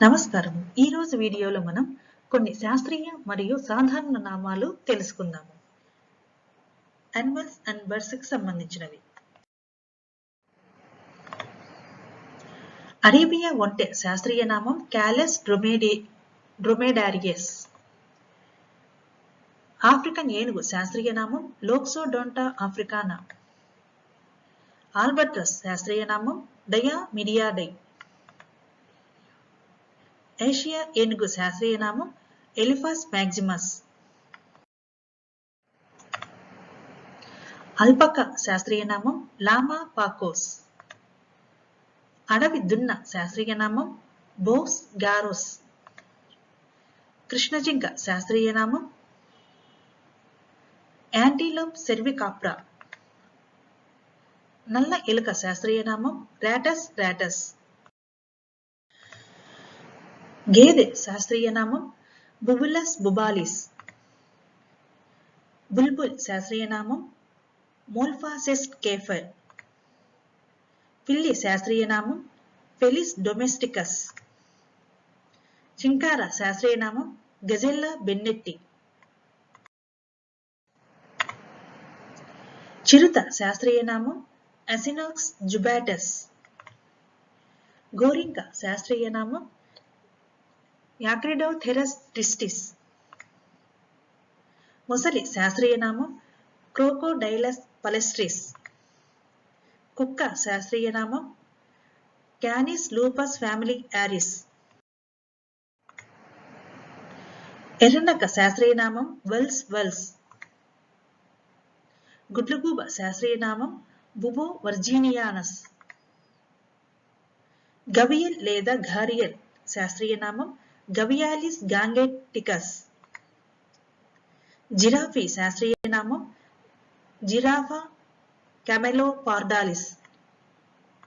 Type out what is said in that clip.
నమస్కారం. ఈ రోజు వీడియోలో మనం కొన్ని శాస్త్రీయ మరియు సాధారణ నామాలు తెలుసుకుందాము. అనిమల్స్ అండ్ బర్డ్స్కి సంబంధించినవి. అరేబియా ఒంటె శాస్త్రీయ నామం క్యాలెస్ డ్రొమేడి డ్రొమేడారియస్ ఆఫ్రికన్ ఏనుగు శాస్త్రీయ నామం లోక్సోడోంటా ఆఫ్రికానా ఆల్బర్టస్ శాస్త్రీయ నామం డయా మిడియాడై ఏషియా ఏనుగు శాస్త్రీయ నామం ఎలిఫాస్ మ్యాగ్జిమస్ అల్పక శాస్త్రీయ నామం లామా పాకోస్ అడవి దున్న శాస్త్రీయ నామం బోస్ గారోస్ కృష్ణజింక శాస్త్రీయ నామం యాంటీలోప్ సెర్వికాప్రా నల్ల ఎలుక శాస్త్రీయ నామం రాటస్ రాటస్ గేదె శాస్త్రీయ నామం బుబులస్ బుబాలిస్. బుల్బుల్ శాస్త్రీయ నామం మోల్ఫాసెస్ కేఫర్ పిల్లి శాస్త్రీయ నామం ఫెలిస్ డొమెస్టికస్. చింకార శాస్త్రీయ నామం గజెల్లా బెన్నెట్టి. చిరుత శాస్త్రీయ నామం అసినాక్స్ జుబాటస్. గోరింక శాస్త్రీయ నామం యాక్రిడోథెరస్ ట్రిస్టిస్. ముసలి శాస్త్రీయ నామం క్రోకోడైలస్ పలెస్ట్రిస్. కుక్క శాస్త్రీయ నామం క్యానిస్ లూపస్ ఫ్యామిలీ యారిస్ ఎర్రనక్క శాస్త్రీయ నామం వెల్స్ వెల్స్. గుడ్లగూబ శాస్త్రీయ నామం బుబో వర్జీనియానస్. గవియల్ లేదా ఘారియల్ శాస్త్రీయ నామం గవియాలిస్ గాంగెటికస్ జిరాఫీ శాస్త్రీయ నామం. జిరాఫా కెమెలోపార్డాలిస్